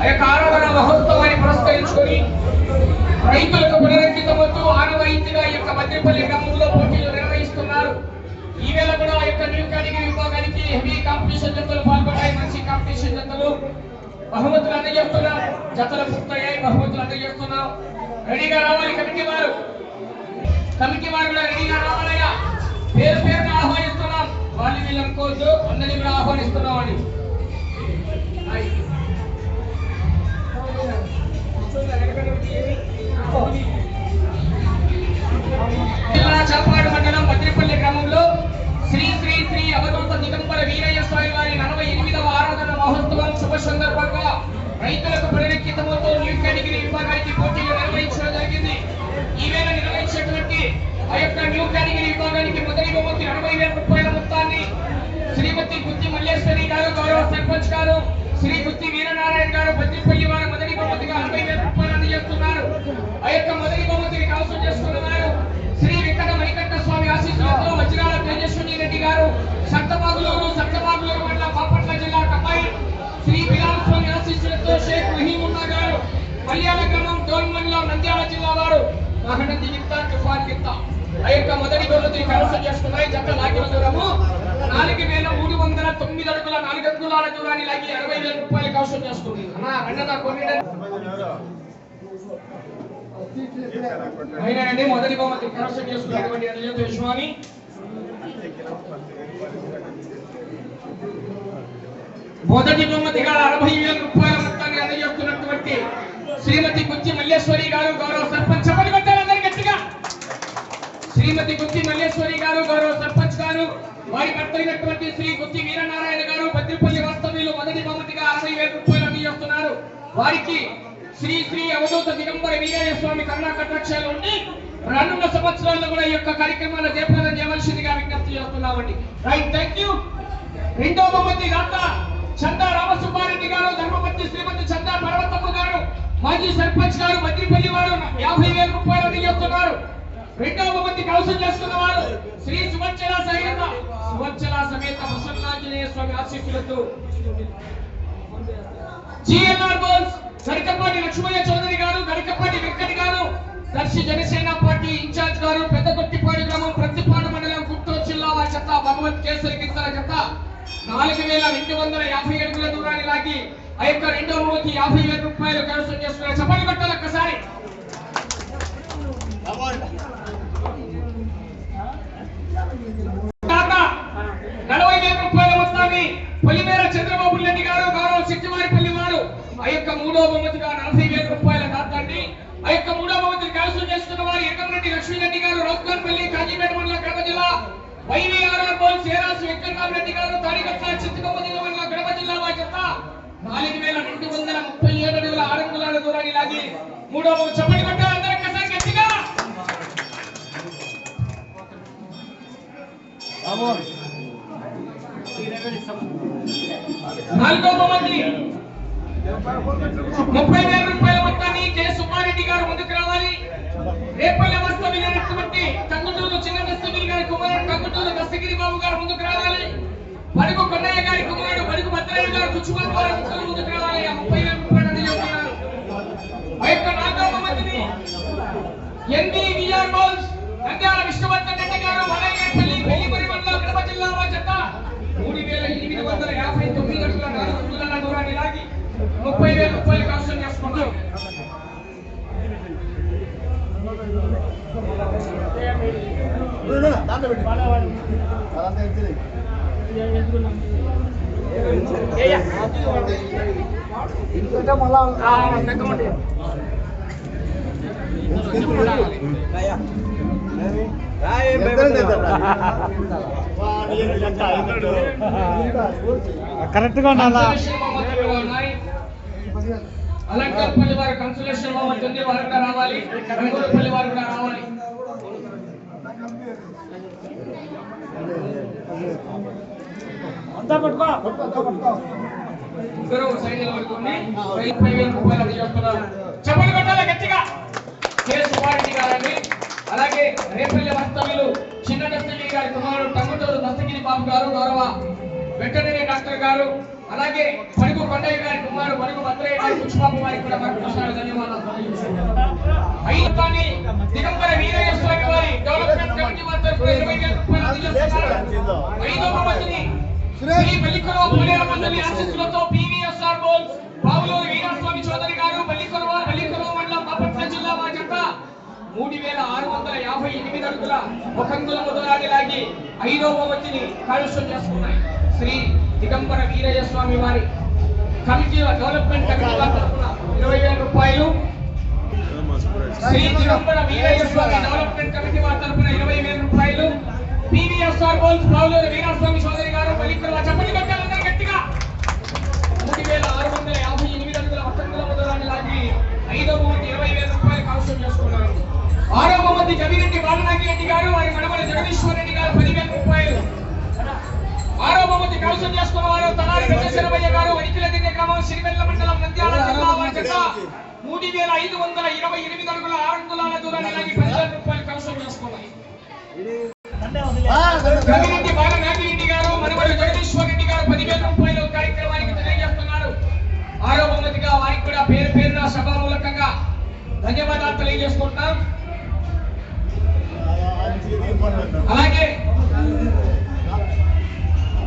ఆ యొక్క ఆరాధన మహోత్సవాన్ని పురస్కరించుకొని రైతులకు పునరంకితమవుతూ ఆనవాయితీగా ఈ యొక్క మద్రిపల్లి గ్రామంలో పోటీలు నిర్వహిస్తున్నారు. ఈ వేళ కూడా ఆ యొక్క న్యూ కేటగిరీ విభాగానికి హెవీ కాంపిటీషన్ జతలు పాల్గొన్నాయి మంచి కాంపిటీషన్ జతలు. బహుమతులు అందజేస్తున్నాం జతలు పూర్తయ్యాయి బహుమతులు అందజేస్తున్నాం. రెడీగా రావాలి కమిటీ వారు. కమిటీ వారు కూడా రెడీగా రావాలయ్యా. పేరు పేరును ఆహ్వానిస్తున్నాం. వాళ్ళు వీళ్ళు అనుకోవద్దు అందరినీ కూడా ఆహ్వానిస్తున్నాం అని జిల్లా చల్పాడు మండలం భద్రపల్లి గ్రామంలో శ్రీ శ్రీ శ్రీ అవధూత దిగంబర వీరయ్య స్వామి వారి నలభై ఎనిమిదవ ఆరాధన మహోత్సవం శుభ సందర్భంగా రైతులకు పరిరక్షితమవుతూ న్యూ కేటగిరీ విభాగానికి పోటీలు నిర్వహించడం జరిగింది. ఈ నిర్వహించినటువంటి ఆ యొక్క న్యూ కేటగిరీ విభాగానికి మొదటి బహుమతి అరవై వేల రూపాయల మొత్తాన్ని శ్రీమతి గుత్తి మల్లేశ్వరి గారు గౌరవ సర్పంచ్ గారు శ్రీ గుత్తి వీరనారాయణ గారు బద్రిపల్లి వారు మొదటి బహుమతిగా అరవై వేల రూపాయలు అందజేస్తున్నారు ఆ యొక్క మొదటి బహుమతిని కవసం చేసుకున్నారు శ్రీ వెంకట మణికంఠ స్వామి ఆశీస్సులతో వజ్రాల తేజస్విని రెడ్డి గారు సప్తబాగులూరు సప్తబాగులూరు మండల బాపట్ల జిల్లా కమ్మాయి శ్రీ బిలాల్ స్వామి ఆశీస్సులతో షేక్ రహీముల్లా గారు కళ్యాణ గ్రామం డోల్ నంద్యాల జిల్లా వారు మహనంది గిత్త తుఫాన్ గిత్త ఆ యొక్క మొదటి బహుమతిని కవసం చేసుకున్నాయి. జత లాగిన దూరము నాలుగు వేల మూడు వందల తొమ్మిది అడుగుల నాలుగు అడుగుల దూరాన్ని లాగి అరవై వేల రూపాయలు కవసం చేసుకుంది. అన్న రెండదా కొన్ని అయినండి మొదటి బహుమతి కరసం చేసుకున్నటువంటి అనిల్ విశ్వామి మొదటి బహుమతిగా అరవై వేల రూపాయల మొత్తాన్ని అందజేస్తున్నటువంటి శ్రీమతి గుత్తి మల్లేశ్వరి గారు గౌరవ సర్పంచ్. చెప్పని కొట్టారు గట్టిగా. శ్రీమతి గుత్తి మల్లేశ్వరి గారు గౌరవ సర్పంచ్ గారు వారి భర్తైనటువంటి శ్రీ గుత్తి వీరనారాయణ గారు బద్రిపల్లి వాస్తవ్యులు మొదటి బహుమతిగా అరవై వేల రూపాయలు అందజేస్తున్నారు. వారికి శ్రీ శ్రీ అవధూత దిగంబర వీరయ్య స్వామి కరుణా కటాక్షాలు ఉండి రానున్న సంవత్సరాల్లో కూడా ఈ యొక్క కార్యక్రమాలు జయప్రదం చేయవలసిందిగా విజ్ఞప్తి చేస్తున్నామండి. రైట్ థ్యాంక్ యూ రెండో బహుమతి దాత మాజీ సర్పంచ్ గారు మద్రిపల్లి వారు యాభై వేల రూపాయలు అందజేస్తున్నారు రెండవ బహుమతి కవసం చేస్తున్న వారు శ్రీ సువచ్చల సమేత. సువచ్చల సమేత ప్రసన్నాంజనేయ స్వామి ఆశీస్సులతో. జిఎన్ఆర్ బోల్స్ గరికపాటి లక్ష్మయ్య చౌదరి గారు గరికపాటి వెంకట్ గారు దర్శి జనసేన పార్టీ ఇన్ఛార్జ్ గారు పెద్ద నాలుగు వేల రెండు వందల యాభై అడుగుల దూరాన్ని లాగి ఆ యొక్క రెండవ బహుమతి యాభై వేల రూపాయలు కైవసం చేస్తున్నారు చెప్పండి కొట్టాలి ఒక్కసారి. నలభై వేల రూపాయల మొత్తాన్ని పొలిమేర చంద్రబాబు రెడ్డి గారు గౌరవ శక్తివారిపల్లి వారు ఆ యొక్క మూడో బహుమతిగా నలభై వేల రూపాయల దాతండి ఆ యొక్క మూడో బహుమతిని కైవసం చేస్తున్న వారు ఎర్రమరెడ్డి లక్ష్మీరెడ్డి గారు రౌత్కర్పల్లి కాజీపేట మండలం కడప జిల్లా. వైవీఆర్ఆర్ బోల్ సేరాసు వెంకటరామరెడ్డి గారు తాడిగట్ల చిత్తకొమ్మ జిల్లా మండలం కడప జిల్లా నాలుగు వేల రెండు వందల ముప్పై ఏడు అడుగుల ఆరు అంగుళాల దూరాన్ని లాగి మూడో బహుమతి కొట్టారు. గట్టిగా. నాలుగో ముప్పై వేల రూపాయల మొత్తాన్ని కె సుబ్బారెడ్డి గారు ముందుకు రావాలి. రేపల్లె వాస్తవ్యులైనటువంటి కంగుటూరు చిన్న దస్తగిరి బాబు గారు ముందుకు రావాలి. పరుగు కొన్నయ్య గారి కుమారుడు పరుగు భద్రయ్య గారు గుచ్చుకొని గారు ముందుకు రావాలి. ఆ ముప్పై వేల రూపాయలు ఆ యొక్క విఆర్ నంద్యాల విష్ణువర్ధన్ రెడ్డి గారు వలయపల్లి పెళ్ళిపరి మండలం కడప జిల్లా చెత్త మూడు వేల ఎనిమిది వందల యాభై తొమ్మిది నాలుగు దూరాన్ని లాగి ముప్పై వేల రూపాయలు కష్టం చేసుకున్నారు. కరెక్ట్గా ఉండాలా? కన్సలేషన్ అలంకారపల్లి వారు కన్సులేషన్ బహుమతి ఉంది వారు రావాలి. రంగూరుపల్లి వారు కూడా రావాలి. అంతా పట్టుకో. ఇద్దరు సైడ్ నిలబడుకొని ముప్పై వేల కొట్టాలి గట్టిగా? సుబ్బారెడ్డి గారండి. అలాగే రేపల్లి వాస్తవ్యులు చిన్న దస్తగిరి గారి కుమారుడు టంగుటూరు దస్తగిరి బాబు గారు గౌరవ వెటనరీ డాక్టర్ గారు. అలాగే పడుగు కొండయ్య గారి కుమారుడు పడుగు భద్రయ్య గారి బుచ్చిబాబు గారికి కూడా ధన్యవాదాలు. దిగంబర వీరయ్య స్వామి వారి డెవలప్మెంట్ కమిటీ వారి తరఫున ఇరవై వేల రూపాయలు అందజేస్తున్నారు శ్రీ బల్లికొరవ మండలి ఆశీస్సులతో పివిఎస్ఆర్ బోల్స్ చౌదరి గారు మండలం బాపట్ల జిల్లా మూడు వేల ఆరు వందల యాభై ఎనిమిది అడుగుల ఒకంగుల మొదలాడి లాగి ఐదవ కలుషం చేసుకున్నాయి. శ్రీ దిగంబర వీరయ్య స్వామి వారి కమిటీ డెవలప్మెంట్ కమిటీ వారి తరఫున ఇరవై వేల రూపాయలు. శ్రీ దిగంబర వీరయ్య స్వామి డెవలప్మెంట్ కమిటీ వారి తరఫున ఇరవై వేల రూపాయలు. పీవీఎస్ఆర్ బోల్స్ బావులూరు వీరాస్వామి చౌదరి గారు బల్లికొరవ చెప్పండి కొట్టాలందరూ గట్టిగా. మూడు వేల ఆరు వందల యాభై ఎనిమిది అడుగుల ఒకంగుల మొదలాడి లాగి ఐదవ మంది ఇరవై వేల రూపాయలు కలుషం చేసుకున్నారు. ఆరవ మంది జమిరెడ్డి బాలనాగి రెడ్డి గారు వారి మనమల జగదీశ్వర్ రెడ్డి గారు పదివేల రూపాయలు. ఆరవ మంది కలుషం చేసుకున్న వారు తలారి వెంకటేశ్వరయ్య గారు వనికిల దిగ్గ గ్రామం సిరివెల్ల మండలం నంద్యాల జిల్లా వారి జత మూడు వేల ఐదు వందల ఇరవై ఎనిమిది అడుగుల ఆరు అంగుళాల దూరాన్ని లాగి రవిరెడ్డి బాల నాగిరెడ్డి గారు మనవడు జగదీశ్వర్ రెడ్డి గారు పదివేల రూపాయలు కార్యక్రమానికి తెలియజేస్తున్నారు ఆరో బహుమతిగా వారికి కూడా పేరు పేరున సభా మూలకంగా ధన్యవాదాలు తెలియజేసుకుంటున్నాం అలాగే